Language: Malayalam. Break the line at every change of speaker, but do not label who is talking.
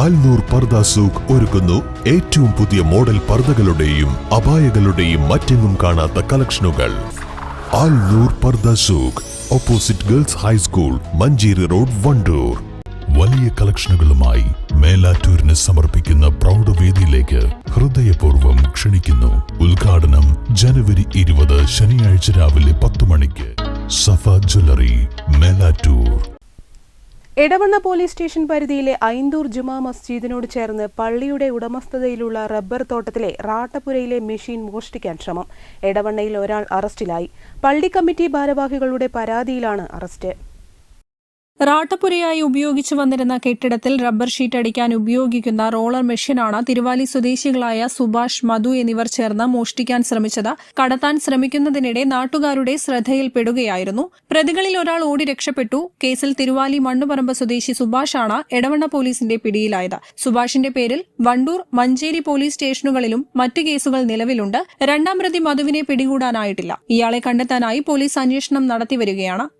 ആൽനൂർ പർദ സൂഖ് ഒരുക്കുന്നു ഏറ്റവും പുതിയ മോഡൽ പർദകളുടെയും അപായകളുടെയും മറ്റെങ്ങും കാണാത്ത കളക്ഷനുകൾ. Alnoor Purdah Souq opposite girls high school Manjeri road Wandoor. വലിയ കളക്ഷനുകളുമായി മേലാറ്റൂരിന് സമർപ്പിക്കുന്ന പ്രൗഢവേദിയിലേക്ക് ഹൃദയപൂർവം ക്ഷണിക്കുന്നു. ഉദ്ഘാടനം ജനുവരി ഇരുപത് ശനിയാഴ്ച രാവിലെ പത്ത് മണിക്ക്. Safa jewellery Melattur.
Edavanna police station പരിധിയിലെ ഐന്തൂർ ജുമാ മസ്ജിദിനോട് ചേർന്ന് പള്ളിയുടെ ഉടമസ്ഥതയിലുള്ള റബ്ബർ തോട്ടത്തിലെ റാട്ടപ്പുരയിലെ മെഷീൻ മോഷ്ടിക്കാൻ ശ്രമം. എടവണ്ണയിൽ ഒരാൾ അറസ്റ്റിലായി. പള്ളി കമ്മിറ്റി ഭാരവാഹികളുടെ പരാതിയിലാണ് അറസ്റ്റ്.
റാട്ടപ്പുരയായി ഉപയോഗിച്ചു വന്നിരുന്ന കെട്ടിടത്തിൽ റബ്ബർ ഷീറ്റ് അടിക്കാൻ ഉപയോഗിക്കുന്ന റോളർ മെഷീനാണ് തിരുവാലി സ്വദേശികളായ സുഭാഷ് മധു എന്നിവർ ചേർന്ന് മോഷ്ടിക്കാൻ ശ്രമിച്ചത്. കടത്താൻ ശ്രമിക്കുന്നതിനിടെ നാട്ടുകാരുടെ ശ്രദ്ധയിൽപ്പെടുകയായിരുന്നു. പ്രതികളിൽ ഒരാൾ ഓടി രക്ഷപ്പെട്ടു. കേസിൽ തിരുവാലി മണ്ണുപറമ്പ് സ്വദേശി സുഭാഷാണ് എടവണ്ണ പോലീസിന്റെ പിടിയിലായത്. സുഭാഷിന്റെ പേരിൽ വണ്ടൂർ മഞ്ചേരി പോലീസ് സ്റ്റേഷനുകളിലും മറ്റ് കേസുകൾ നിലവിലുണ്ട്. രണ്ടാം പ്രതി മധുവിനെ പിടികൂടാനായിട്ടില്ല. ഇയാളെ കണ്ടെത്താനായി പോലീസ് അന്വേഷണം നടത്തിവരികയാണ്.